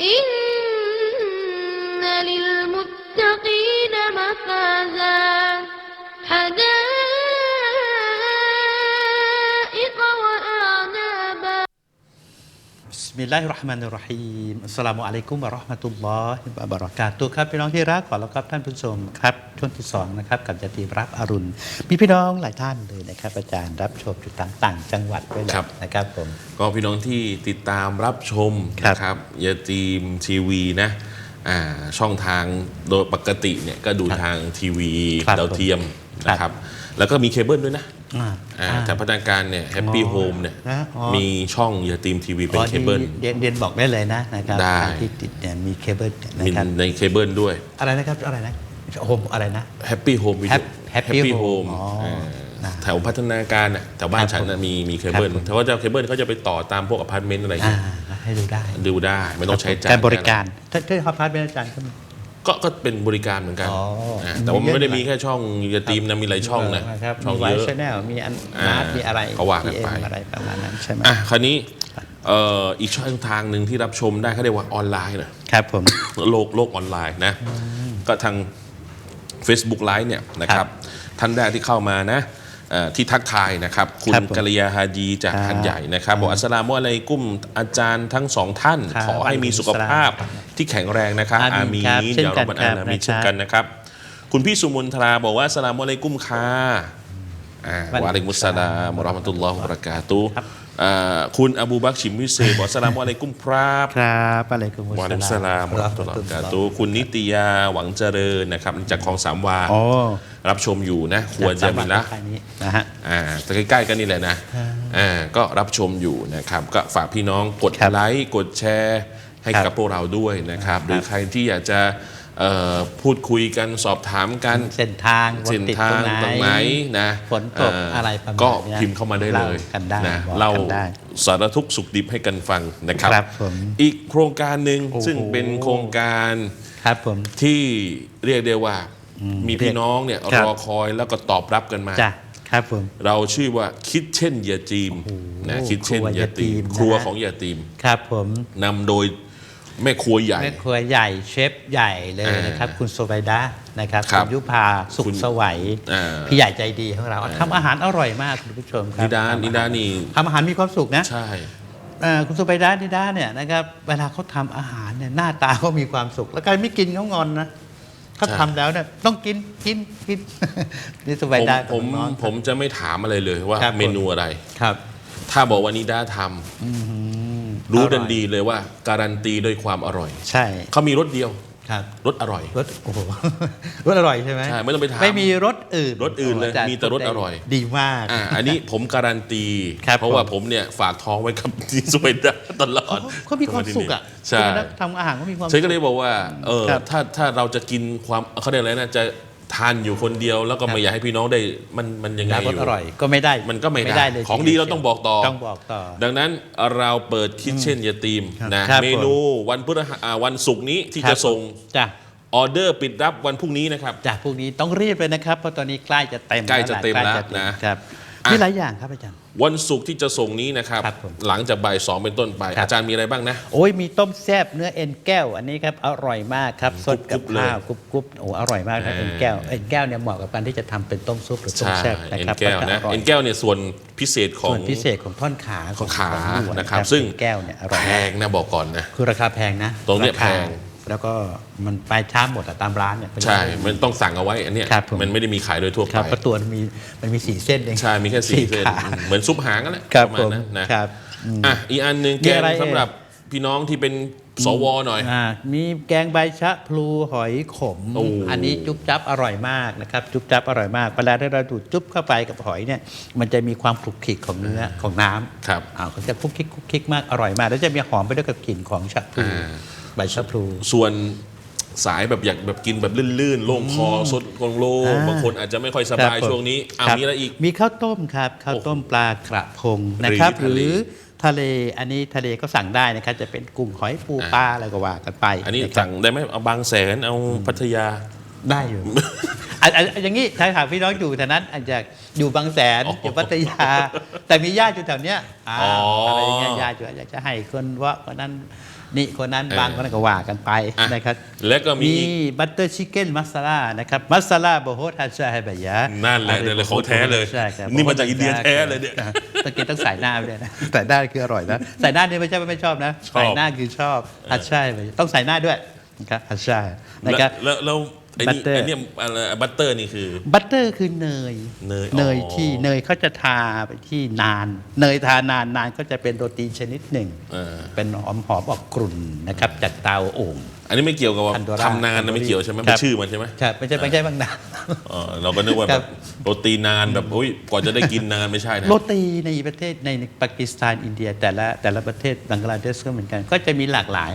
إن للمتقين مفازا. มิลลาฮิรเราะห์มานิรเราะฮีมอัสสลามุอะลัยกุมวะเราะห์มะตุลลอฮิวะบะเราะกาตุฮ์ครับพี่น้องที่รักขอรับครับท่านผู้ชมครับช่วงที่สองนะครับกับจตีรับอรุณมีพี่น้องหลายท่านเลยนะครับ อาจารย์รับชมอยู่ต่างๆ จังหวัดด้วยเลยครับ นะครับผม ก็พี่น้องที่ติดตามรับชมครับ นะครับยาจีมทีวีนะอ่าช่องทางโดยปกติเนี่ยก็ดูทางทีวีครับดาวเทียมครับนะครับ แล้วก็มีเคเบิลด้วยนะ อ่าอ่าอ่าแต่พัฒนาการเนี่ยแฮปปี้โฮมเนี่ยนะอ๋อ มีช่องยาตีมทีวีเป็นอ๋อเคเบิลเรียนเรียนบอกได้เลยนะนะครับได้ ทางที่ติดเนี่ยมีเคเบิลนะมีครับในเคเบิลด้วยอะไรนะครับอะไรนะโฮมอะไรนะ แฮปปี้โฮมวิดี Hap- Happy Home อ๋อนะแถวพัฒนาการน่ะแถวบ้านครับฉันผมนะมีมีเคเบิลครับผม แต่ว่าเจ้าเคเบิลเขาจะไปต่อตามพวกอพาร์ตเมนต์อะไรอย่างอ่าเงี้ยให้ดูได้ดูได้ ไม่ต้องใช้จ่ายการบริการถ้าถ้าเขาพาร์ทเป็นอาจารย์ก็มี ก็ก็เป็นบริการเหมือนกันอ๋ออ่าแต่ว่ามันไม่ได้มีมีเยอะแค่ช่องยาตีมนะมีหลายช่องนะครับช่องมีไวเยอะชแนลมีอันอ่านาร์ตมีอะไรก็ว่ากันไป PM อะไรประมาณนั้นใช่ไหมอะคราวนี้เอ่ออีกช่องทางหนึ่งที่รับชมได้เขาเรียกว่าออนไลน์นะครับผม โลกโลกออนไลน์นะ ก็ทาง Facebook Live เนี่ยนะคครัรับบท่านแรกที่เข้ามานะเอ่อ ที่ทักทายนะครับ คุณครับผมกัลยาฮาจีจากครับหันใหญ่นะครับ บอกอัสสลามุอะลัยกุมอาจารย์ทั้งสองท่านครับขอให้มีสุขภาพที่แข็งแรงนะครับ อาอามีมีครับนเช่นอย่ากัรนบันครัอาบลามีนะครับเช่นกันนะครับ คุณพี่สุมนทราบอกว่าอัสสลามุอะลัยกุมค่ะอ่าวันวะอะลัยกุมุสสลามวะเราะห์มะตุลลอฮ์วะบะเราะกาตุฮ์ ครับอ่าคุณอบูบักรชิมวิเศษบอกอัสสลามุอะลัยกุมครับครับอะไรกุมุวะอะลัยกุมุสสลามวะเราะห์มะตุลลอฮ์วะบะเราะกาตุฮ์คุณนิตยาหวังเจริญนะครับจากคลองสามวาโอ้รับชมอยู่นะครัวจาจะกมีจังหวัละดใกล้ๆนี้นะฮะอ่าแต่ใกล้ๆกันนี่แหละนะอ่าก็รับชมอยู่นะครับ ก็ฝากพี่น้องกดครับไลค์กดแชร์ให้ครับกับพวกเราด้วยนะครับครับ หรือใครที่อยากจะเอ่อ พูดคุยกันสอบถามกันเส้นทางรถเส้นติดทาตรงงตรงไหไหนนนะฝนตกอะไรประมาณก็เนี้ยพิมพ์เข้ามาได้เลยเล่ากันได้นะบอกเล่ากันได้สารทุกข์สุขดิบให้กันฟังนะครับครับผมอีกโครงการหนึ่งโอ้โหซึ่งเป็นโครงการครับผมที่เรียกได้ว่ามีพี่น้องเนี่ยครัรบอคอยแล้วก็ตอบรับกันมาจ้ะครับผมเราชื่อว่าคิดเช่นยาจีมนะคิดเช่นครัวยาตีมยาตีมนะครัวของยาตีมครับผมนำโดย แม่ครัวใหญ่ แม่ครัวใหญ่เชฟใหญ่เลยอ่านนะครับ คุณโซไบดานะครับครับณยุพาสุขคุณสวัยอ่าพี่ใหญ่ใจดีของเราทำอาหารอร่อยมากคุณผู้ชมครับนิดานิดานี่ทำอาหารมีความสุขนะ ใช่ เอ่อคุณสุไปดานิดาเนี่ยนะครับเวลาเขาทำอาหารเนี่ยหน้าตาเขามีความสุข แล้วใครไม่กินเขางอนนะเขาใช่ ทำแล้วเนี่ยต้องกินกินกิน นี่สุไปผมดาผมน้อง ผมจะไม่ถามอะไรเลยว่าครับเมนูอะไร ครับ ถ้าบอกว่านิดาทำ รู้ดันออยดีเลยว่า การันตีด้วยความอร่อย ใช่เขามีรสเดียวครับรสอร่อยรสโอ้โหรสอร่อยใช่ไหมใช่ไม่ต้องไปถามไม่มีรสอื่นรสอื่นเลยโาจามีแต่รสอร่อย ดีมากอ่าอันนี้ผมการันตีครับเพราะว่าผมผมเนี่ยฝากท้องไว้กับที่สวีเดนตลอดเขาเขามีความสุขอะใช่เวลาทำอาหารเขามีความฉันก็สุขเลยบอกว่าเออครับถ้าถ้าเราจะกินความเขาเรียกอะไรนะจะ ทานอยู่คนเดียวแล้วก็ครัไม่บอยากให้พี่น้องได้มันมันยังไงแล้วอรสยู่อร่อยก็ไม่ได้มันก็ไม่ได้เลยของดีเราต้องบอกต่อต้องบอกต่อ ดังนั้นเราเปิดคิดเช่นยาตีมครับนะครับเมนูวันพฤหัสอ่าวันศุกร์นี้ที่ครัจะบส่งจ้ะออเดอร์ปิดรับวันพรุ่งนี้นะครับจากพวกนี้ต้องรีบเลยนะครับ เพราะตอนนี้ใกล้จะเต็มใกล้จะเต็มใกแล้วจนะครับอะ มีหลายอย่างครับอาจารย์ วันศุกร์ที่จะส่งนี้นะครับ ครับผมหลังจากบ่ายสองเป็นต้นไป ครับ อาจารย์มีอะไรบ้างนะ โอ้ยมีต้มแซ่บเนื้อเอ็นแก้ว อันนี้ครับอร่อยมากครับสดกับกรุบๆเลยข้าวกรุบกรุบโอ้อร่อยมากครับอ่า เอ็นแก้วเอ็นแก้วเนี่ยเหมาะกับการที่จะทำเป็นต้มซุปหรือต้มใช่แซ่บนะเอ็คนรับแก้วนะก็จร่ยเอ็นแก้วเนี่ยส่วนพิเศษของส่วนพิเศษของท่อนขาของขาวัวนะครับซึ่ง เอ็นแก้วเนี่ยอร่อยแพมากงนะบอกก่อนนะ คือราคาแพงนะตรงเนี้ยาคาแพง แล้วก็มันไปช้าหมดอะตามร้านเนี่ยใช่ มันต้องสั่งเอาไว้อันเนี้ยครับผม มันไม่ได้มีขายโดยทั่วคไปรับเพราะตัวมันมีมันมีสี่เส้นเองใช่มีแค่สี่เส้นขา เหมือนซุปหางนั่นแหละครับประมาณนั้นนะครับอืมอะอีกอันหนึ่งมีแกงอะไรเอ่ยสำหรับพี่น้องที่เป็นสวหน่อยอ่ามีแกงใบชะพลูหอยขมโอ้อันนี้จุ๊บจับอร่อยมากนะครับ จุ๊บจับอร่อยมากเวลาที่เราดูดจุ๊บเข้าไปกับหอยเนี่ย มันจะมีความคลุกคลิกของเนื้อของน้ำครับ อ่าก็จะคลุกคลิกคลุกคลิกมากอร่อยมาก แล้วจะมีหอมไปด้วยกับกลิ่นของชะพลู อ่า ใบชะพลู ส่วนสายแบบอยากแบบกินแบบลื่นๆ โล่งคอสดกงโลอ่าบางคนอาจจะไม่ค่อยสบายครับผมช่วงนี้อะครับมีอะไรอีก มีข้าวต้มครับข้าวต้มปลากระพงนะครับหรือหรือทะเลอันนี้ทะเลก็สั่งได้นะครับ จะเป็นกุ้งหอยปูปลาอะไรก็ว่ากันไป อันนี้ะครับสั่งได้ไหมเอาบางแสนเอาพัทยาได้อยู่อะอะอะอย่างนี้ถ้าหากพี่น้องอยู่แถวนั้นอาจจะอยู่บางแสนอ๋ออยู่พัทยา แต่มีญาติอยู่แถวเนี้ยอ่าอ๋อออะไรอย่างเงี้ยญาติอยู่อาจจะให้คนว่าคนนั้น นี่คนนั้นเออบางคนนั้นก็ว่ากันไปอะนะครับแล้วก็มีบัตเตอร์ชิคเก้นมัสลานะครับมัสลาโบโฮทาชาไฮบะยะนั่นแหละนั่นแหละของแท้เลยใช่ครับนี่มาจากอินเดียแท้เลยเนี่ยต้องกินต้องใส่หน้าไปด้วยนะใส่หน้าคืออร่อยนะใส่หน้าเนี่ยไม่ใช่ว่าไม่ชอบนะชอบ ใส่หน้าคือชอบฮัชช่ต้องใส่หน้าด้วยนะครับฮัชช่นะครับ แล้วแล้ว ไอ้นี่ Butter ไอ้เนี่ยอะไรบัตเตอร์นี่คือ บัตเตอร์คือเนยเนยเนยอ๋อ ที่เนยเขาจะทาไปที่นาน เนยทานานนานก็จะเป็นโรตีชนิดหนึ่ง เออเป็นหอมหอมออกกรุ่นนะครับจากเตาโอ่ง อันนี้ไม่เกี่ยวกับว่า Pandora ทำนานนะไม่เกี่ยวใช่ไหมครัเป็นบ ชื่อมันใช่ไหมครับไม่ใช่ไม่ใช่บางนานเออเราก็นึกว่าคแบรับบ โรตีนานแบบอุ้ยกว่าจะได้กินนานไม่ใช่นะโรตีในประเทศในปากีสถานอินเดีย แต่ละแต่ละประเทศบังกลาเทศก็เหมือนกัน ก็จะมีหลากหลาย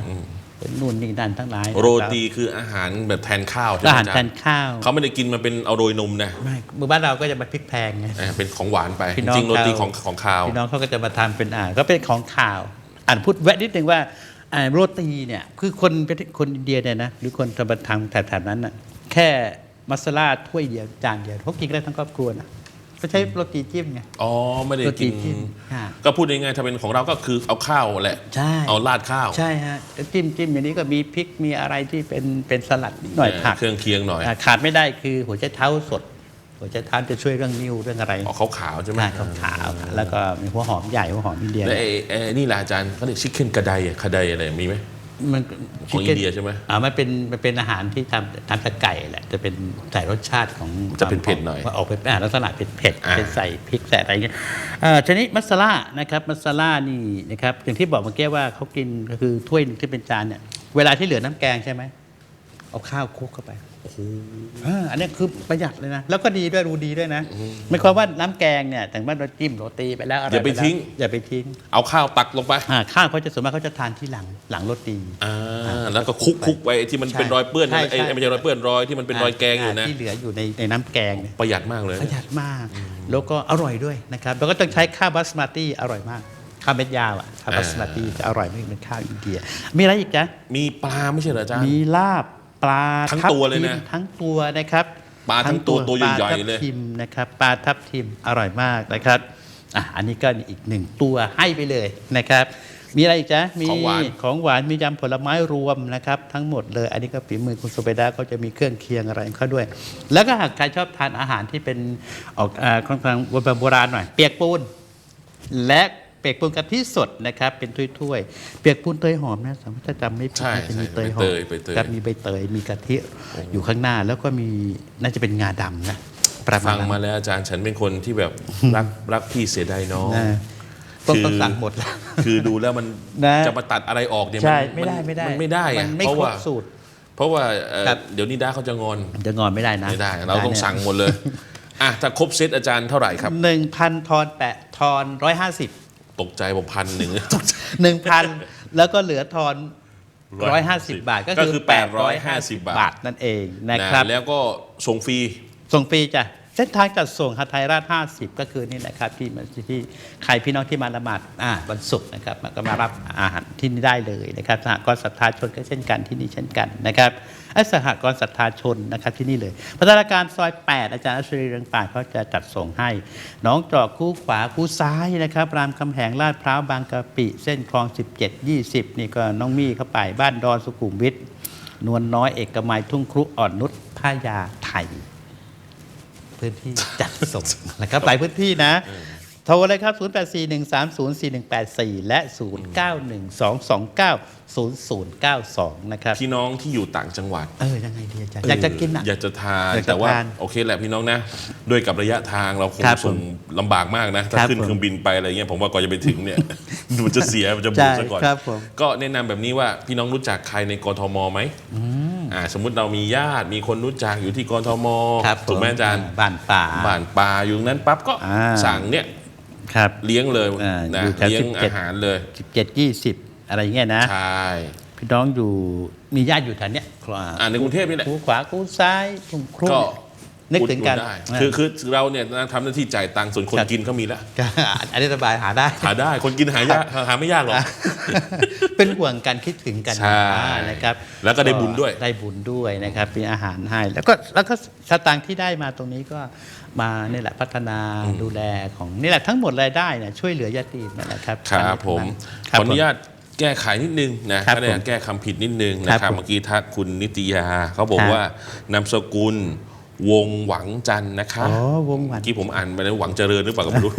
เป็นนู่นนี่นั่นทั้งหลายโรตีคืออาหารแบบแทนข้าวใช่ไหมอาหารอาจาแทรนย์ข้าวเขาไม่ได้กินมาเป็นเอาโรยนมนะไม่เมื่อบ้านเราก็จะมาพริกแพงไงเออเป็นของหวานไปพี่จน้องริงๆโรตีเราของของข้าวพี่น้องเขาก็จะมาทำเป็นอ่าก็เป็นของข่าว อ่านพูดแวะนิดนึงว่าอ่าโรตีเนี่ยคือคนประเทศคนอินเดียเนี่ยนะหรือคนจะมาทำแถบๆนั้นน่ะแค่มัสลาถ้วยเดียวจานเดียวเขากินกันได้ทั้งครอบครัวนะ เขาใช้โรตีจิ้มไง อ๋อไม่ได้โรตีกิน จิ้มค่ะ ก็พูดง่ายๆถ้าเป็นของเราก็คือเอาข้าวแหละ ใช่เอาราดข้าวใช่ฮะแล้วจิ้มจิ้มอย่างนี้ก็มีพริกมีอะไรที่เป็นเป็นสลัดนิดหน่อยเออผักเครื่องเคียงหน่อยอ่าขาดไม่ได้คือหัวใจเท้าสด หัวใจเท้าจะช่วยเรื่องนิ้วเรื่องอะไรออกขาวๆใช่ไหมใช่ขาวขาวๆแล้วก็มีหัวหอมใหญ่หัวหอมอินเดีย แล้วไอ้ไอ้นี่แหละอาจารย์เขาเรียกชิคเก้นกระไดอะกระไดอะไรมีไหม มันของอินเดียใช่ไหมอ่ามันเป็นมันเป็นอาหารที่ทำทำจากไก่แหละจะเป็นใส่รสชาติของจะเป็นเผ็ดหน่อยว่าออกเป็นอาหารลักษณะเผ็ดเผ็ดๆอ่าเป็นใส่พริกใส่อะไรเงี้ยอ่าชนิดมัสลานะครับมัสลานี่นะครับอย่างที่บอกเมื่อกี้ว่าเขากินก็คือถ้วยหนึงที่เป็นจานเนี่ยเวลาที่เหลือน้ำแกงใช่ไหมเอาข้าวคลุกเข้าไป อ่าอันนี้คือประหยัดเลยนะ แล้วก็ดีด้วยรูดีด้วยนะไม่ความว่าน้ำแกงเนี่ยแต่ว่าเราจิ้มโรตีไปแล้วอะไรอย่าไปแล้วทิ้ง อย่าไปทิ้งเอาข้าวตักลงไปอ่าข้าวเขาจะส่วนมากเขาจะทานที่หลังหลังโรตี อ่าแล้วก็คลุกคลุกๆไปที่มันใช่เป็นรอยเปื้อนใช่ไอ้ใช่ ไอ้ไม่ใช่รอยเปื้อนรอยที่มันเป็นรอยแกงอยู่นะ ที่เหลืออยู่ในในน้ำแกงเนี่ยประหยัดมากเลย ประหยัดมาก แล้วก็อร่อยด้วยนะครับแล้วก็ต้องใช้ข้าวบาสมาติอร่อยมากข้าวเม็ดยาวอะข้าวบาสมาติจะอร่อยไม่เหมือนข้าวอินเดีย มีอะไรอีกจ๊ะมีปลาไม่ใช่เหรออาจารย์ มีลาบ ปลาทั้งทับตัวเลยนะทิมทั้งตัวนะครับปลาทั้งตัวตัวใหญ่ๆปาทับเลยทิมนะครับปลาทับทิมอร่อยมากนะครับอะอันนี้ก็อีกหนึ่งตัวให้ไปเลยนะครับ มีอะไรอีกจ๊ะมีของหวาน ของหวานมียำผลไม้รวมนะครับ ทั้งหมดเลย อันนี้ก็ฝีมือคุณสุเบดาเขาจะมีเครื่องเคียงอะไรของเขาด้วย แล้วก็หากใครชอบทานอาหารที่เป็นออกอ่าค่อนข้างโบราณหน่อย เปียกปูน และ เปียกปูนกะทิสดนะครับ เป็นถ้วยๆ เปียกปูนเตยหอมนะสมมติถ้าจำไม่ผิดใช่น่าจะมีใช่เตยหอใบมเตยใบเตยครับมีใบเตยมีกะทิอยู่ข้างหน้าแล้วก็มีน่าจะเป็นงาดำนะประมาฟัณงนั้น มาแล้วอาจารย์ฉันเป็นคนที่แบบรักรักพี่เสียดายน้อง นะต้องคือ ต้องสั่งหมดแล้ว คือดูแล้วมันนะ จะมาตัดอะไรออกเนี่ยใช่นไม่ได้ไม่ได้นไม่ได้อะมันไม่เพราะครว่าบสูตร เพราะว่าเอ่อครับ เดี๋ยวนี้ด้าเขาจะงอนจะงอนไม่ได้นะไม่ได้ เราต้องสั่งหมดเลยอะถ้าครบเซตอาจารย์เท่าไหร่ครับ หนึ่งพันทอนแปะทอนร้อยห้าสิบ ตกใจผมพันหนึ่งหนึ่งพันแล้วก็เหลือทอนร้อยห้าสิบ150บาท ก็ก็คืคืออแปดร้อยห้าสิ850บบาทนั่นเองนะครับแล้วก็ส่งฟรีส่งฟรีจ้ะเส้นทางจัดส่งฮาไทยราช 50 ก็คือนี่แหละครับที่มันที่ใครพี่น้องที่มาละหมาดอ่าวันศุกร์นะครับมันก็มารับอาหารที่นี่ได้เลยนะครับสหกรณ์ศรัทธาชนก็เช่นกันที่นี่เช่นกันนะครับ ไอ้สหกรณ์ศรัทธาชนนะครับที่นี่เลยพัฒนาการซอย 8 อาจารย์อัชรีเรืองป่าเขาจะจัดส่งให้น้องจอกคู่ขวาคู่ซ้ายนะครับรามคำแหงลาดพร้าวบางกะปิ เส้นคลอง 17 20 นี่ก็น้องมี่เข้าไปบ้านดอนสุขุมวิทนวลน้อยเอกมัยทุ่งครุอ่อนนุชพายาไทย พื้นที่จัดส่งนะครับหลายพื้นที่นะ โทรเลยครับ 0841304184 และ 0912290092 นะครับ พี่น้องที่อยู่ต่างจังหวัด เออ ยังไงดีอาจารย์อยากจะกินอะ อยากจะทานอยากจะแต่ว่าทานโอเคแหละพี่น้องนะด้วยกับระยะทางเราคงครับส่งลำบากมากนะถ้าครับขึ้นผมเครื่องบินไปอะไรเงี้ยผมว่าก่อนจะไปถึงเนี่ยมันจะเสียมันจะบูใช่ซะก่อนครับผม ก็แนะนำแบบนี้ว่าพี่น้องรู้จักใครในกรทมไหมอ่าสมมุติเรามีญาติมีคนรู้จักอยู่ที่กรทมครับถูกไหมผอาจารย์ บ้านป่า บ้านปลาอยู่ตรงนั้นปั๊บก็อ่าสั่งเนี่ย ครับเลี้ยงเลยอ่านะอยู่แถวเลี้ยง17 อาหารเลย17 20อะไรอย่างเงี้ยนะ ใช่พี่น้องอยู่มีญาติอยู่แถวเนี้ยอ่าในกรุงเทพนี่แหละ คูขวาคูซ้ายทุ่งครุก็นึ กถึงกันอุดหได้คือคือเราเนี่ยทำหน้าที่จ่ายตังค์ส่วนคนครับกินเขามีแล้วก็อันนี้สบายหาได้หาได้คนกินหายากหาไม่ยากหรอกเป็นห่วงกันคิดถึงกันใช่นะครับแล้วก็ได้บุญด้วยได้บุญด้วยนะครับมีอาหารให้แล้วก็แล้วก็สตางค์ที่ได้มาตรงนี้ก็มานี่แหละพัฒนาดูแลของนี่แหละทั้งหมดรายได้เนี่ยช่วยเหลือญาตินั่นแหละครับครับผมครับขออนุญาตแก้ไขนิดนึงนะครับก็ได้ผมแก้คำผิดนิดนึงนะคครัรับบผมเมื่อกี้ทักคุณนิตยาเขาบอกครับว่านามสกุล วงหวังจันทร์นะคะอ๋อวงหวัเมื่งอกี้ผมอ่านไปแล้วหวังเจริญหรือเปล่าก็ไม่รู้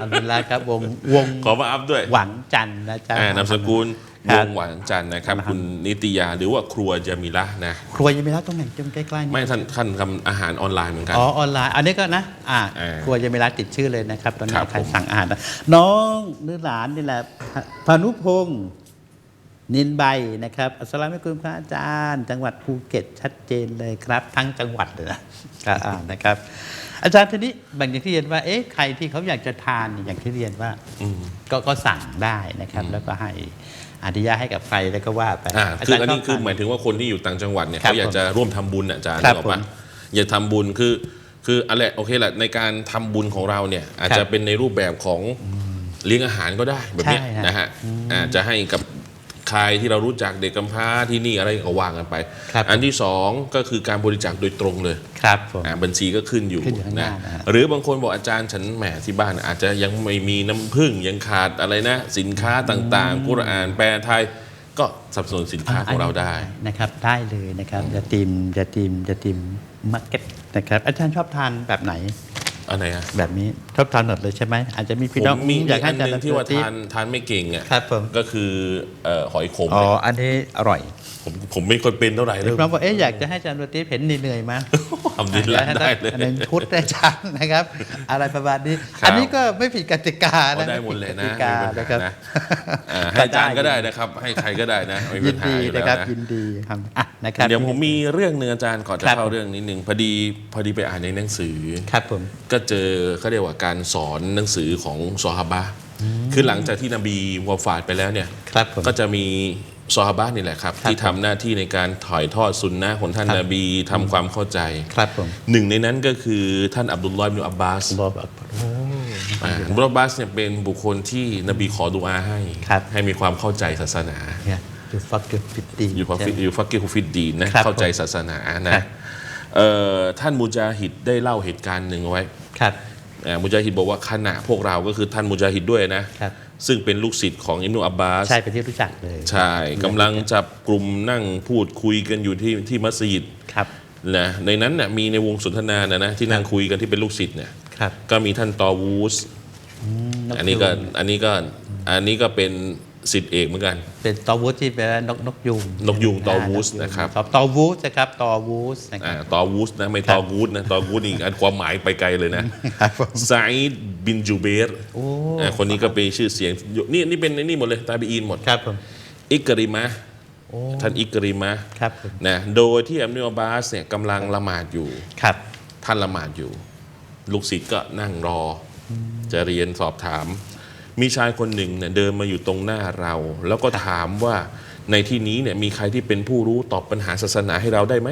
อัลฮัมดุลิลลาฮ์ครับวงวงขอมาอัพด้วยหวังจันทร์นะจ๊ะ อ่านามสกุลควรับงหวังจันทร์นะครับ ครับ คุณนิตยาหรือว่าครัวจามิละนะ ครัวยังไม่รักตรงไหนจมใกล้ๆนี่ไม่ท่านท่านทำอาหารออนไลน์เหมือนกัน อ๋อออนไลน์อันนี้ก็นะอ่าอ่าครัวยังไม่รักติดชื่อเลยนะครับ ตอนนี้ครับใครผม สั่งอาหารนะน้องหรือหลานนี่แหละพานุพงศ์ นินใบนะครับอัสสลามุอะลัยกุมพระอาจารย์ จังหวัดภูเก็ตชัดเจนเลยครับ ทั้งจังหวัดเลยนะก็อ่านนะครับ อาจารย์ทีนี้บางอย่างที่เรียนว่าเอ๊ะใครที่เขาอยากจะทานเนี่ยอย่างที่เรียนว่าอืมก็ก็สั่งได้นะครับ แล้วก็ให้อนุญาตให้กับใครแล้วก็ว่าไปอ่าคืออันนี้ชบคือทาหมายถึงว่าคนที่อยู่ต่างจังหวัดเนี่ยครับเขาอยากจะร่วมทำบุญอะอาจารย์ครับนึกออกปะผมอยากทำบุญคือคืออะไรโอเคแหละในการทำบุญของเราเนี่ยอาจครัจะบเป็นในรูปแบบของเลี้ยงอาหารก็ได้แบบเนี้ยใช่ฮะนะฮะอาจจะให้กับ ใครที่เรารู้จักเด็กกำพร้าที่นี่อะไรก็ว่ากันไป ครับอันที่สองก็คือการบริจาคโดยตรงเลยครับผมอ่าบัญชีก็ขึ้นอยู่ขึ้นอยู่ข้างหนะน้านะฮะ หรือบางคนบอกอาจารย์ฉันแหมที่บ้าน อาจจะยังไม่มีน้ำผึ้งยังขาดอะไรนะ สินค้าต่างๆกุรอานแปลไทย ก็สนับสนุนสินค้าของเราได้ นะครับ ได้เลยนะครับจะทีมจะทีมจะทีมมาร์เก็ตนะครับ อาจารย์ชอบทานแบบไหน อันไหนอะแบบนี้ชอบทานหมดเลยใช่ไหมอาจจะมีพี่ผน้องมมีอยากอีกให้อันอาจารหนึ่ย์งที่ว่าติ๊บทานทานไม่เก่งอะครับผมก็คือเอ่อหอยขมอ๋อเนี่ยอันนี้อร่อย ผมผมไม่ค่อยเป็นเท่าไหร่เลยน้องบอกเอ๊ะอยากจะให้อาจารย์ติ๊บเห็นเหนื่อยๆมาทำดีแล้วได้เลยอันนั้นชุดอาจารย์นะครับ อะไรประมาณนี้ครับอันนี้ก็ไม่ผิดกติกาก็นะได้หมดเลยนะไผิกติกาไม่มีนะปัญครัหาบนะอ่าให้อาจารย์ก็ได้นะครับ ให้ใครก็ได้นะไม่มียิปันญหาดีอยู่แล้นะวครับนะยินดีครับอะนะครับเดี๋ยวผมมีเรื่องหนึ่งอาจารย์ก่อนจะครับเข้าเรื่องนิดนึงพอดีพอดีไปอ่านในหนังสือครับผมก็เจอเขาเรียกว่าการสอนหนังสือของซอฮาบะห์คือหลังจากที่นบีวาฟาดไปแล้วเนี่ยครับผมก็จะมี ซอฮาบะห์นี่แหละครับครับที่ทำหน้าที่ในการถ่ายทอดสุนนะของท่านครับนบีทำความเข้าใจครับผมหนึ่งในนั้นก็คือท่านอับดุลลอฮ์อิบนุอับบาสรอแบบโอ้อ่าอับดุลลอฮ์อับบาสเนี่ยเป็นบุคคลที่นบีขอดุอาให้ครับให้มีความเข้าใจศาสนาเนี่ยดูฟักดูฟิตดีอยู่ฟักฟิอยู่ฟักกิฮุฟิดดีนนะครับเข้าใจศาสนาครันะบเอ่อท่านมุจาฮิดได้เล่าเหตุการณ์หนึ่งไว้ครับอ่ามุจาฮิดบอกว่าขณะพวกเราก็คือท่านมุจาฮิดด้วยนะครับ ซึ่งเป็นลูกศิษย์ของอิมนุอับบาส ใช่เป็นที่รู้จักเลยใช่กำลังจับกลุ่มนั่งพูดคุยกันอยู่ที่ที่มัสยิดครับนะในนั้นน่ะมีในวงสนทนานะนะที่นั่งคุยกันที่เป็นลูกศิษย์เนี่ยครับก็มีท่านตอวูสมอันนี้ก็ยูงอันนี้ก็อันนี้ก็เป็น ศิษย์เอกเหมือนกัน เป็นตอวูสที่แปลว่านกนกยุงนกยูงตอาวูสกยูงนะครับตอวูสนะครับตอวูสนะคอ่ารับตอวูสนะไม่ครัตบอกูดนะตอกูดนี่อันความหมายไปไกลเลยนะครับผมซาอิดบินจูเบรโอ้อ่าคนนี้ก็เป็นชื่อเสียงอยู่นี่นี่เป็นนี่หมดเลยตาบีอีนหมดครับผมอิกริมะโอ้ท่านอิกริมะครับผมนะโดยที่อัมนุอับบาสเนี่ยกำลังละหมาดอยู่ครับ ท่านละหมาดอยู่ ลูกศิษย์ก็นั่งรออจะเรียนสอบถาม มีชายคนหนึ่งเนี่ยเดินมาอยู่ตรงหน้าเรา แล้วก็ถามว่าในที่นี้เนี่ยมีใครที่เป็นผู้รู้ตอบปัญหาศาสนาให้เราได้ไหม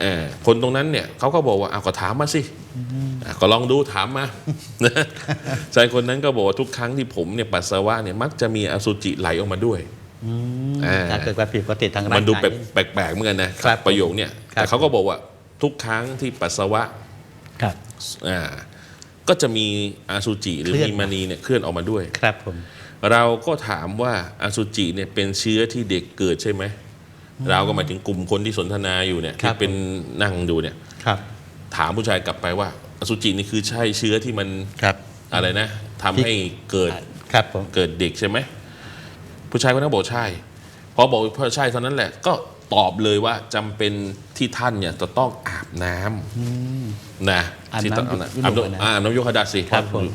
เออคนตรงนั้นเนี่ยเขาก็บอกว่าเอาก็ถามมาสิอะก็ลองดูถามมา ชายคนนั้นก็บอกว่าทุกครั้งที่ผมเนี่ยปัสสาวะเนี่ยมักจะมีอสุจิไหลออกมาด้วย อืมอ่าถ้าเกิดว่าผิดปกติทางร่างมันดูกายแปลกแปลกๆเหมือนกันนะครับประโยคเนี่ยครับ แต่เขาก็บอกว่าทุกครั้งที่ปัสสาวะครับ อ่า ก็จะมีอาสุจิหรือเคลื่อนมีมานีเนี่ยเคลื่อนออกมาด้วย ครับผม เราก็ถามว่าอาสุจิเนี่ยเป็นเชื้อที่เด็กเกิดใช่ไหม เราก็หมายถึงกลุ่มคนที่สนทนาอยู่เนี่ยครัที่บเป็นนั่งดูเนี่ยครับ ถามผู้ชายกลับไปว่าอสุจินี่คือใช่เชื้อที่มันครับอะไรนะทำให้เกิดครับผมเกิดเด็กใช่ไหมผู้ชายคนนั้นบอกใช่พอบอกพอใช่เท่านั้นแหละ ก็ตอบเลยว่าจำเป็น ที่ท่านเนี่ยจะต้องอาบน้ำนะอาบที่น้ำต้องยุอาบยุโรปนะ น้ำอาบน้ำโยคะดาสิครับผม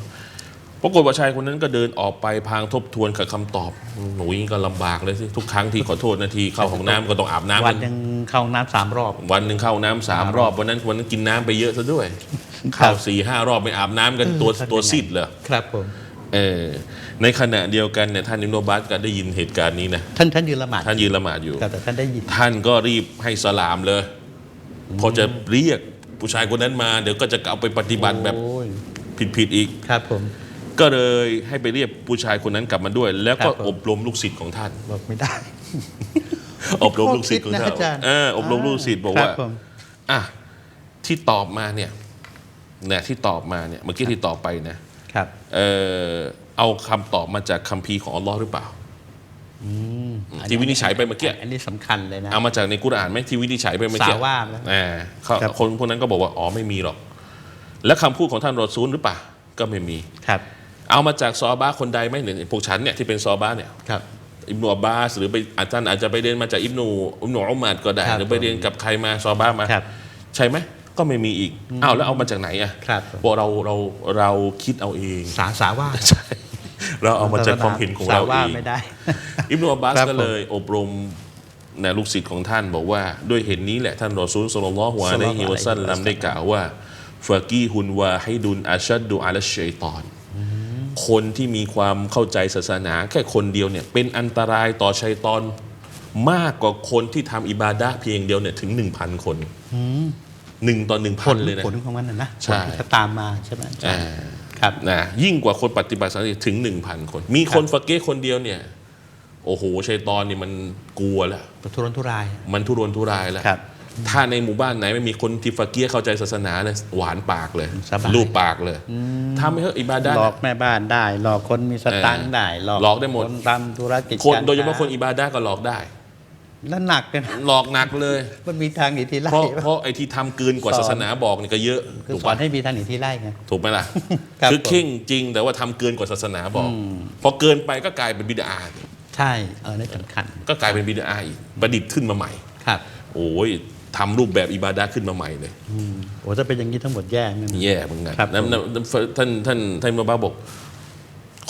ปรากฏว่าชายคนนั้นก็เดินออกไปพลางทบทวนกับคำตอบ หนูยิ่งก็ลำบากเลยสิทุกครั้งที่ขอโทษนาทีเข้าห้องน้ำก็ต้องอาบน้ำวักันนหนึ่งเข้าห้องน้ำสามรอบ วันหนึ่งเข้าน้ำสามรอบวันนั้นวันนั้นกินน้ำไปเยอะซะด้วยครัเข้าบสี่ห้ารอบไม่อาบน้ำกันตัวเออตัวทำยังไงซีดเลย ครับผม เออในขณะเดียวกันเนี่ยท่านอิมโนบัสก็ได้ยินเหตุการณ์นี้นะท่านท่านยืนละหมาดท่านยืนละหมาดอยู่ครับแต่ท่านได้ยิน ท่านก็รีบให้สลามเลยพอจะเรียกผู้ชายคนนั้นมา เดี๋ยวก็จะเอาไปปฏิบัติแบบโอ้ยผิดๆอีกครับผมก็เลยให้ไปเรียกผู้ชายคนนั้นกลับมาด้วย แล้วก็ครับผมอบรมลูกศิษย์ของท่านบอกไม่ได้ อบรมลูกศิษย์ของท่านข้อคิดนะอาจารย์เอออบรมลูกศิษย์บอกครับว่าผมอะที่ตอบมาเนี่ยเนี่ยที่ตอบมาเนี่ยเมื่อกี้ที่ตอบไปนะครับ เออเอาคำตอบมาจากคัมภีร์ของอัลลอฮ์หรือเปล่าอืมอัที่วินิจฉัยไปเมื่อกี้อันนี้สำคัญเลยนะ เอามาจากในกุรอานไหมที่วินิจฉัยไปเมื่อกี้สาว่าแล้วอ่าเขาครับคนพวกนั้นก็บอกว่าอ๋อไม่มีหรอก แล้วคำพูดของท่านรอซูลหรือเปล่าก็ไม่มีครับ เอามาจากซอบ้าคนใดไหมเนี่ยพวกฉันเนี่ยที่เป็นซอบ้าเนี่ยครับอิบนุอับบาสหรือไปอาจารย์อาจจะไปเรียนมาจากอิบนุอิบนุอุมัดก็ได้ครับหรือไปเรียนกับใครมาซอบ้ามาครับใช่ไหม ก็ไม่มีอีกอ้าวแล้วเอามาจากไหนอะครับบอกเราเราเราคิดเอาเองสาสาว่าใช่เราเอามาจากความเห็นของเราสว่าเองไม่ได้อิบนุอับบาสครับก็เลยอบรมนะลูกศิษย์ของท่านบอกว่าด้วยเหตุนี้แหละท่านรอซูลสุลลัลลอฮุอะลัยฮิวะซัลลัมได้กล่าวว่าฟากีฮุนวาให้ดุนอาชัดดูอาลชัยตอน คนที่มีความเข้าใจศาสนา แค่คนเดียวเนี่ยเป็นอันตรายต่อชัยตอน มากกว่าคนที่ทำอิบาดะห์เพียงเดียวเนี่ยถึง1,000คน หนึ่งต่อหนึ่งผพัลนเลยนะผลของมันนะนะใช่ผลที่จะตามมาใช่ไหมอาจารอ่าย์ครับนะยิ่งกว่าคนปฏิบัติศาสนาถึง1,000คน มีคนฟะเก้คนเดียวเนี่ยโอ้โหชัยตอนนี่มันกลัวแล้วทุรนทุราย มันทุรนทุรายแล้วครับถ้าในหมู่บ้านไหนไม่มีคนที่ฟะเกียเข้าใจศาสนาเลยหวานปากเลยสบายรูปปากเลยทำให้เถอะอิบาดะห์หลอน่ะกแม่บ้านได้ หลอกคนมีสตังค์ได้ หลอกหลอกได้หมดคนทำธุรกิจคนกรโดยเฉพาะคนค้อิบาดะห์ก็หลอกได้ แล้วหนักเลยนะหลอกหนักเลย มันมีทางหนีทีไล่เพราะเพราะไอ้ที่ทำเกินกว่าสอนศาสนาบอกนี่ก็เยอะคือถูกสอนปะให้มีทางหนีทีไล่ไง ถูกไหมล่ะครับคือเข่งจริงแต่ว่าทำเกินกว่าศาสนาบอกพอเกินไปก็กลายเป็นบิดาใช่เออนี่สำคัญก็กลายเป็นบิดาอีกประดิษฐ์ขึ้นมาใหม่ ครับโอ้ยทำรูปแบบอิบาดะห์ขึ้นมาใหม่เลยโอ้ถ้าเป็นอย่างนี้ทั้งหมดแย่นั่นแย่เหมือนกันครับนะนะท่านท่านท่านมุบาบอก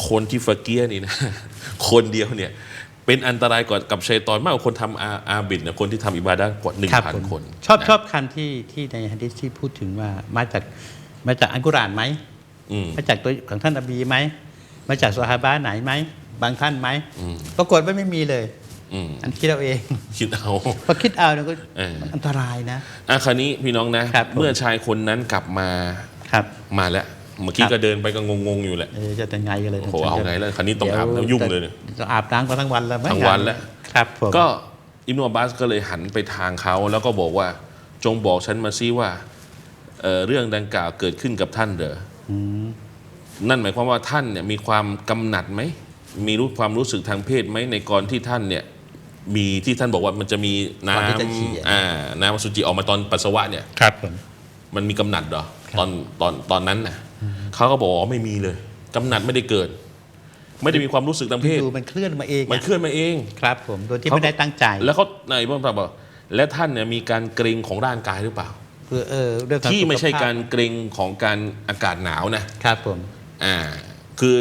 คนที่ฟะเกียนี่นะ คนเดียวเนี่ย เป็นอันตรายกว่ากับชัยตอนมากกว่าคนทำอาอาบิดนะคนที่ทำอิบาดะห์กว่าหนึ่งครับพันผมคนชอบนะชอบคันที่ที่ในฮะดิษที่พูดถึงว่ามาจากมาจากอัลกุรอานไหมอืม มาจากตัวของท่านอบีไหมมาจากซอฮาบะไหนไหมบางท่านไหมปรากฏว่าไม่มีเลย อืมอันคิดเอาเอง คิดเอา พอคิดเอาเนี่ยก็เออ มันอันตรายนะ อะคราวนี้พี่น้องนะครับผม เมื่อชายคนนั้นกลับมาครับ มาแล้ว เมื่อกี้ครับก็เดินไปก็งงๆอยู่แหละเออจะแต่งไงกันเลยโอ้โหเอาไงแล้วคราวนี้ต้องอาบน้ำยุ่งเลยเนี่ยจะอาบน้ำกันทั้งวันแล้วไม่ทั้งวันแล้วครับผมก็อิบนุอับบาสก็เลยหันไปทางเขาแล้วก็บอกว่าจงบอกฉันมาซิว่าเอ่อเรื่องดังกล่าวเกิดขึ้นกับท่านเด้ออนั่นหมายความว่าท่านเนี่ยมีความกำหนัดไหมมีรู้ความรู้สึกทางเพศไหมในก่อนที่ท่านเนี่ยมีที่ท่านบอกว่ามันจะมีน้ก่อนที่จะฉี่ำอ่าน้ำอสุจิออกมาตอนปัสสาวะเนี่ยครับผมมันมีกำหนัดเหรอตอนตอนตอนนั้นน่ะ เขาก็บอกว่าไม่มีเลยกำหนัดไม่ได้เกิด ไม่ได้มีความรู้สึกทางเพศดูมันเคลื่อนมาเองมันเคลื่อนมาเองครับ ผมโดยที่เขาไม่ได้ตั้งใจ แล้วเขาในพระคัมภีร์บอกและท่านเนี่ยมีการเกรงของร่างกายหรือเปล่าคือเออเรื่องของที่ไม่ใช่สุขภพการเกรงของการอากาศหนาวนะครับผมอ่าคือ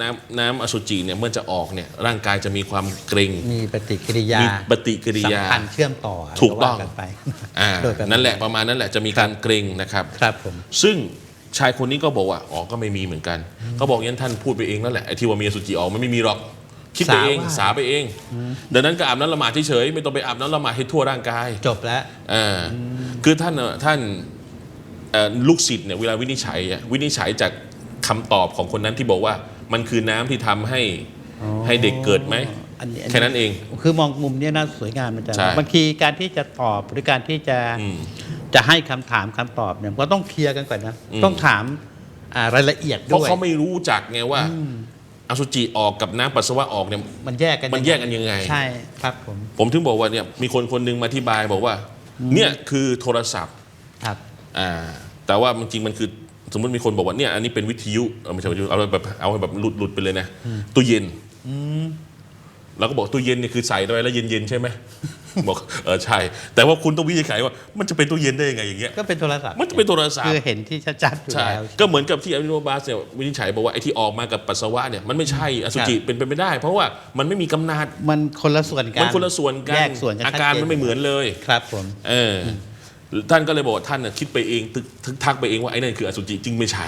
น้ำน้ำอสุจิเนี่ยเมื่อจะออกเนี่ยร่างกายจะมีความเกรงมีปฏิกิริยามีปฏิกิริยาสัมพันธ์เชื่อมต่อถูกต้องว่ากันไปอ่าโดยประมาณนั่นแหละประมาณนั้นแหละจะมีการเกรงนะครับครับผมซึ่ง ชายคนนี้ก็บอกว่าอ๋อก็ไม่มีเหมือนกันเขาบอกงั้นท่านพูดไปเองนั่นแหละไอ้ที่ว่ามีอสุจิออกมันไม่มีหรอกคิดไปเองสาว่าสาไปเอง ดังนั้นก็อาบน้ำละหมาดเฉยๆไม่ต้องไปอาบน้ำละหมาดให้ทั่วร่างกายจบแล้วอ่าคือท่านน่ะท่านเอ่อลูกศิษย์เนี่ยเวลาวินิจฉัยอะวินิจฉัยจากคำตอบของคนนั้นที่บอกว่ามันคือน้ำที่ทำให้ให้เด็กเกิดไหมอันนี้แค่นั้นเอง คือมองมุมเนี้ยน่าสวยงามมันจะใช่บางทีการที่จะตอบหรือการที่จะอืม จะให้คำถามคำตอบเนี่ยก็ต้องเคลียร์กันก่อนนะ อืม ต้องถามอ่ารายละเอียดเพราะด้วยเขาไม่รู้จักไงว่าอสุจิออกกับน้ำปัสสาวะออกเนี่ย มันแยกกันมันแยกกันยังไง ใช่ครับผมผมถึงบอกว่าเนี่ยมีคนคนหนึงมาอธิบายบอกว่า เนี่ยคือโทรศัพท์ครับ อ่าแต่ว่าจริงๆมันคือสมมติมีคนบอกว่าเนี่ยอันนี้เป็นวิทยุเออไม่ใช่วิทยุเอาแบบเอาให้แบบหลุดหลุดไปเลยนะตู้เย็นเราก็บอกตู้เย็นเนี่ยคือใส่ไว้แล้วเย็นๆใช่ไหม บอกเออใช่ แต่ว่าคุณต้องวินิจฉัยว่ามันจะเป็นตู้เย็นได้ยังไงอย่างเงี้ยก็เป็นโทรศัพท์มันจะเป็นโทรศัพท์คือเห็นที่ชัดๆอยู่ใช่แล้ว ก็เหมือนกับที่อวิโนบาสเนี่ยวินิจฉัยบอกว่าไอ้ที่ออกมากับปัสสาวะเนี่ยมันไม่ใช่อสุจิครับเป็นไปไม่ได้ เพราะว่ามันไม่มีกำนาดมันคนละส่วนกันมันคนละส่วนกันแยกส่วนกันอาการชัดเจมันไม่เหมือนเลยครับผมเอออท่านก็เลยบอกว่าท่านน่ะคิดไปเองทึกทึกทักไปเองว่าไอ้นั่นคืออสุจิจริงไม่ใช่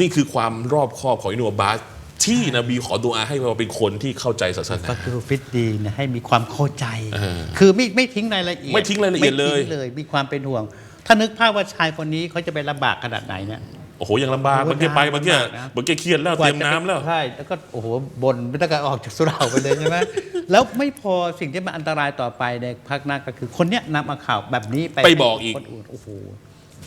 นี่คือความรอบคอบของอินูบาส ที่นบีขอดุอาให้เราเป็นคนที่เข้าใจศาสนาฟักรูฟิตดีเนยให้มีความเข้าใจเออคือไม่ไม่ทิ้งรายละเอียด ไม่ทิ้งรายละเอียดเลยไม่ทิ้งเลย มีความเป็นห่วง ถ้านึกภาพว่าชายคนนี้เขาจะไปลำบากขนาดไหนเนี่ยโอ้โหยังลำบากโอ้โหเมื่อกี้ไปเมื่อกี้ลำบากนะเมื่อกี้เครียดแล้วเตรียมน้ำแล้วใช่แล้วก็โอ้โหบนไม่ต้องการออกจากสุเหราไปเลยใช่ไหมแล้วไม่พอสิ่งที่มันอันตรายต่อไปในภาคหน้าก็คือคนเนี้ยนำเอาข่าวแบบนี้ไปไปบอกอีกคนอื่นโอ้โห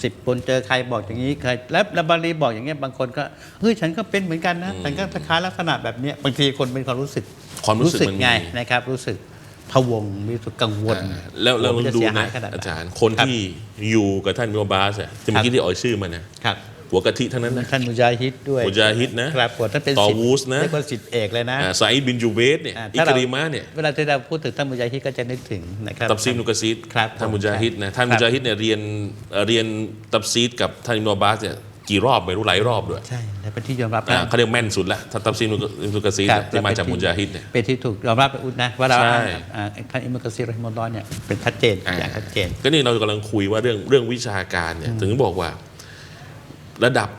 สิบคนเจอใครบอกอย่างนี้ใครแล้วแล้วบาลีบอกอย่างเงี้ยบางคนก็เฮ้ยฉันก็เป็นเหมือนกันนะฉันก็คล้ายๆลักษณะแบบเนี้ยบางทีคนเป็นความรู้สึกความรู้สึกมันมีไงนะครับ รู้สึกพะวงมีรู้สึกกังวลอ่าแล้วแล้วกลลัองว่าจดูเสียหนะขดไหอาจารย์คนที่อยู่กับท่านมิโอบาสอะที่เมื่อกี้ที่อ่อยชื่อมันนะครับ หัวกะทิทั้งนั้นนะท่านมุจาฮิดด้วยมุจาฮิดนะครับผมท่านเป็นต่อศิษย์วูสนะเรียกว่าสิทธิเอกเลยนะอ่าซาอิดบินจูเบสเนี่ยอ่าอิถ้ากเราริมะเนี่ยเวลาที่เราพูดถึงท่านมุจาฮิดก็จะนึกถึงนะครับตับซีดนุกะซีดครับท่านมุจาฮิดนะท่านครับมุจาฮิดเนี่ยเรียนเอ่อเรียนตับซีดกับท่านอิมโนบาสเนี่ยกี่รอบไม่รู้หลายรอบด้วยใช่และเป็นที่ยอมรับอ่านะเขาเรียกแม่นสุดละท่านตับซีดนุกะซีดครับเนี่ยที่มาจากมุจาฮิดเนี่ยเป็นที่ถูกยอมรับไปอุดนะว่าเราใช่อ่าท่านอิมามกะซีรอฮิมอลลอฮ์เนี่ยเป็นชัดเจนอ่าอย่างชัดเจน ก็นี่เรากำลังคุยว่าเรื่องเรื่องวิชาการเนี่ยถึงบอกว่า ระดับ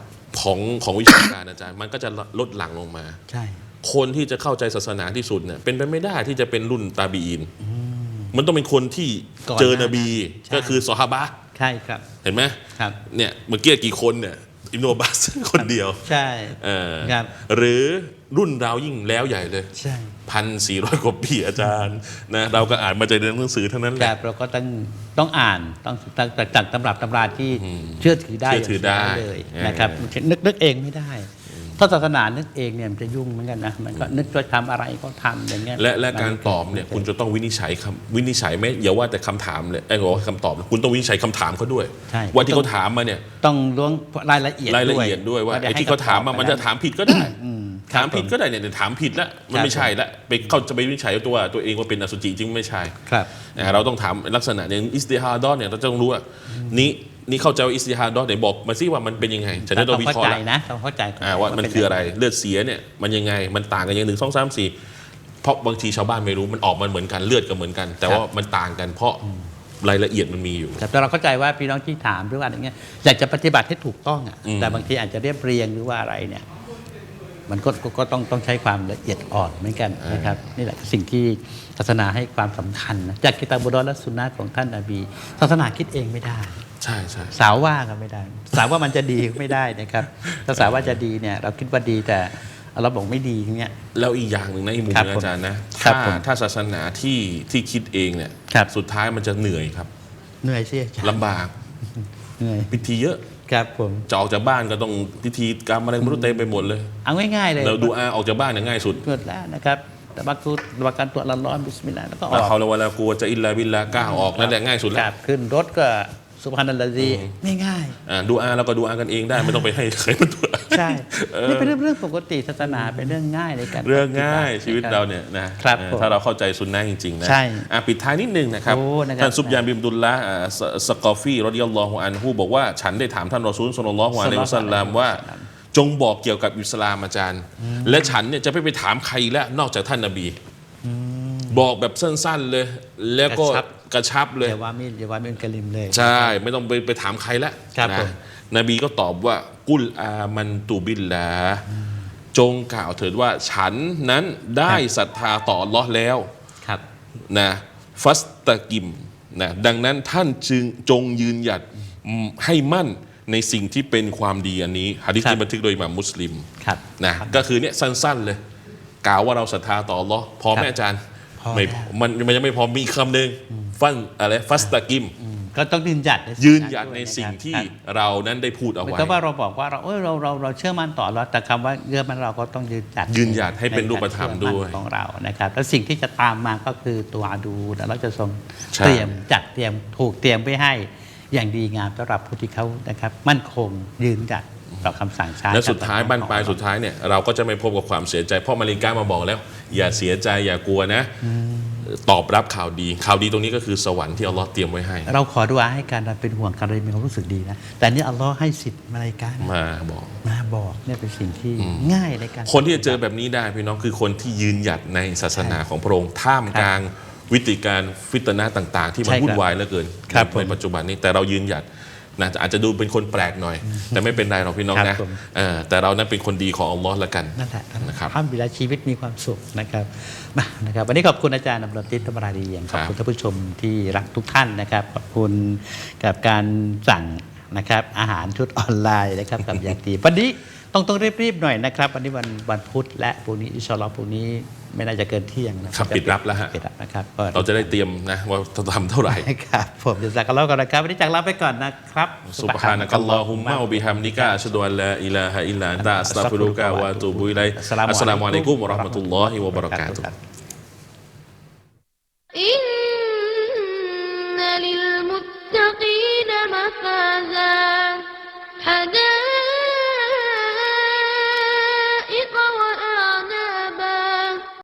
ของของวิชาการอาจารย์มันก็จะลดหลั่งลงมา ใช่ คนที่จะเข้าใจศาสนาที่สุดเนี่ยเป็นไปไม่ได้ที่จะเป็นรุ่นตาบีอิน มันต้องเป็นคนที่ก่อนเจอหน้านบีใช่ ก็คือซอฮาบะห์ใช่ครับ เห็นไหมครับ เนี่ยเมื่อกี้กี่คนเนี่ยอิมโนบัส คนเดียวใช่เออครับ หรือ รุ่นเรายิ่งแล้วใหญ่เลยใช่พันสี่ร้อยกว่าปีอาจารย์นะเราก็อ่านมาจากในหนังสือเท่านั้นแหคละรับเราก็ต้องต้องอ่านต้องต้องจากจากตำรับตำราที่เชื่อถือได้เชื่อถือได้ย่างเลยเออ นะครับนึกนึกเองไม่ได้ ถ้าศาสนานึกเองเนี่ยมันจะยุ่งเหมือนกันนะมันก็นึกจะทำอะไรก็ทำอย่างเงี้ยและและการตอบเนี่ยคุณจะต้องวินิจฉัยคำวินิจฉัยไม่อย่าว่าแต่คำถามเลยไอ้บอกว่าคำตอบคุณต้องวินิจฉัยคำถามเขาด้วย ใช่ว่าที่เขาถามมาเนี่ยต้องล้วงรายละเอียดรายละเอียดด้วยว่าดี๋ไอ้ให้ที่เขาถามมาคำตอบมันจะถามผิดก็ได้ครับ ถามผิดก็ได้เนี่ยเดี๋ยวถามผิดแล้วมันครับไม่ใช่ละไปเขาจะไปวินิจฉัยตัวตัวเองว่าเป็นอสุจิจริงไม่ใช่ครับอ่าเราต้องถามลักษณะอย่างอิสติฮาดอนเนี่ยเราจะต้องรู้ว่านี่นี่เข้าใจว่าอิสติฮาดอนไหนบอกมาสิว่ามันเป็นยังไงฉันจะต้องวิเข้าเคราะใจห์ละนะต้องเข้าใจก่อ่าว่ามันคืออะไรเลือดเสียเนี่ยมันยังไงมันต่างกันอย่างหนึ่งสองสามสี่เพราะบางทีชาวบ้านไม่รู้มันออกมาเหมือนกันเลือดก็เหมือนกัน แต่ว่ามันต่างกันเพราะรายละเอียดมันมีอยู่ครับแต่เราเข้าใจว่าพี่น้องที่ถามหรือว่าอะไรเงี้ยอยากจะปฏิบัติให้ถูกต้องอะอืมแต่บางทีอาจจะเรียบเรียงหรือว่าอะไรเนี่ย มันก็ก็ก็ต้องต้องใช้ความละเอียดอ่อนเหมือนกันนะครับนี่แหละคือสิ่งที่ศาสนาให้ความสำคัญนะจากกิตาบุดอและสุนนะของท่านนบีศาสนาคิดเองไม่ได้ใช่ใช่สาวว่าก็ไม่ได้ สาวว่ามันจะดีก็ไม่ได้นะครับถ้าสาวว่าจะดีเนี่ยเราคิดว่าดีแต่เราบอกไม่ดีอย่างเงี้ยแล้วอีกอย่างหนึ่งนะอีกมุมครับหนึงอาจารย์นะครัถ้าบผมถ้าศาสนาที่ที่คิดเองเนี่ยครับสุดท้ายมันจะเหนื่อยครับ เหนื่อยสิอาจารย์ลำบากเหนื่อยพิธีเยอะ ครับผม จะออกจากบ้านก็ต้องพิธีกรรมอะไรไม่รู้เต็มไปหมดเลย เอาง่ายๆเลยเราดูอาออกจากบ้านเนี่ยง่ายสุดเกิดแล้วนะครับแต่บักตุบักการตัวละร้อนบิสมิลลาห์แล้วก็อแล้วอกเขาละวะละกลัวจะอิลลาบิลลาก้าวออกนั่นแหละง่ายสุดคแล้วรับขึ้นรถก็ สุภานัลลาซีง่ายอ่าดูอาเราก็ดูอากันเองได้ไม่ต้องไปให้ใครมาดูอาๆใช่เออนี่เป็นเรื่องเรื่องปกติศาสนาเป็นเรื่องง่ายในการเรื่องง่ายปฏิบัติชีวิตะคบเราเนี่ยนะครับเออผมถ้าเราเข้าใจสุนนะจริงๆนะใช่อะปิดท้ายนิดนึงนะครับโอ้นะครับท่านซุบยานบิมดุลละอ่าสสกอฟีรอดิยัลลอฮุอันฮูบอกว่าฉันได้ถามท่านรอซูลสุลลัลลอฮุอะลัยฮิวะสัลลัมว่าจงบอกเกี่ยวกับอิสลามอาจารย์ และฉันเนี่ยจะไม่ไปถามใครอีกแล้วนอกจากท่านนบีบอกแบบสั้นๆเลย แล้วก็ กระชับกระชับเลยอย่าว่ามิอย่าว่ามินกะลิมเลย ใช่ไม่ต้องไปไปถามใครละครับนะผม นบีก็ตอบว่ากุลอามันตูบิลลาจงกล่าวเถิดว่าฉันนั้นได้ศรัทธาต่ออัลลอฮ์แล้ว ครับ นะฟัสตะกิมนะดังนั้นท่านจึงจงยืนหยัดอืมให้มั่นในสิ่งที่เป็นความดีอันนี้ฮะดิษครับ ที่บันทึกโดยอิหม่ามมุสลิมครับ นะก็คือเนี่ยสั้นๆเลย กล่าวว่าเราศรัทธาต่ออัลลอฮ์พอไหมครับ อาจารย์พอ ไม่แล้วมันมันยังไม่พอมีอีกคำหนึ่งฟันอะไรฟัสตะกิมอืมก็ต้องยืนหยัดในยืนหยัดในด้วยะครับสิ่งที่ครับเรานั้นได้พูดเอาเหมือนไว้กับว่าเราบอกว่าเราเอยเราเราเราเชื่อมั่นต่อเราแต่คำว่าเชื่อมั่นเราก็ต้องยืนหยัดยืนหยัดให้เป็นรูปธรรมด้วยในกาเชื่อมั่นของเรานะครับแล้วสิ่งที่จะตามมาก็คือตัวอาดูแล้วเราจะทรงใช่เตรียมจัดเตรียมถูกเตรียมไว้ให้อย่างดีงามสำหรับผู้ที่เขานะครับ มั่นคงยืนหยัด ต่อคำสั่งใช้และสุดท้ายบ้านปลายของเรสุดท้ายเนี่ยเราก็จะไม่พบกับความเสียใจเพราะมาริกามาบอกแล้ว อย่าเสียใจอย่ากลัวนะตอบรับข่าวดี ข่าวดีตรงนี้ก็คือสวรรค์ที่อัลลอฮ์เตรียมไว้ให้ เราขอดูอาให้การเราเป็นห่วงกันเลยมีความรู้สึกดีนะ แต่นี่อัลลอฮ์ให้สิทธิ์มาลายกานะมาบอก มาบอกเนี่ยเป็นสิ่งที่ง่ายในการ คนที่จะเจอแบบนี้ได้พี่น้องคือคนที่ยืนหยัดในศาสนาของพระองค์ท่ามกลางวิธีการฟิตนะต่าง ๆ ที่มันใช่ครับวุ่นวายเหลือเกินครับในผมปัจจุบันนี้แต่เรายืนหยัด นะอาจจะดูเป็นคนแปลกหน่อย แต่ไม่เป็นไรหรอกพี่น้องครันะบผมเออแต่เรานั้นเป็นคนดีของอัลลอฮ์ละกันนั่นแหละนะครับทำเวลาชีวิตมีความสุขนะครับมานะครับวันนี้ขอบคุณอาจารย์นำรติตมราดีอย่างขอบคุณท่านผู้ชมที่รักทุกท่านนะครับ ขอบคุณกับการสั่งนะครับอาหารชุดออนไลน์นะครับกับยาตีวันนี้ ต้องต้องรีบๆหน่อยนะครับวันนี้วันวันพุธและพรุ่งนี้อิสระพรุ่งนี้ไม่น่าจะเกินเที่ยงนะครับปิดรับแล้วฮะปิดรับนะครับเราจะได้เตรียมนะว่าจะทำเท่าไหร่ครับผมจะจากกันแล้วกันนะครับวันนี้จากลาไปก่อนนะครับสุบฮานะกัลลอฮุมะอบิฮัมนิกาอัชดุอัลลาอิลาฮะอิลลันตะอัสตาฟุรุกะวะตูบุอิลัยอัสสลามุอะลัยกุมุะราะห์มะตุลลอฮิวะบะเราะกาตุฮ์ إن للمتقين مفازا حدائق